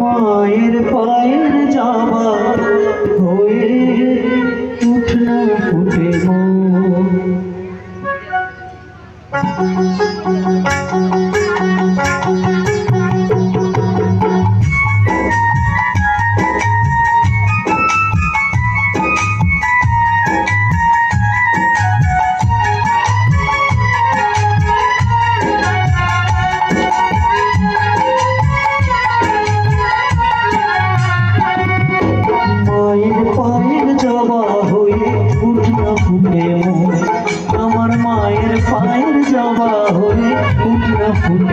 মায়ের পায়ের যাওয়া হয়ে উঠল ফুটে মন। পায়ের জবা হয়ে উঠল ফুল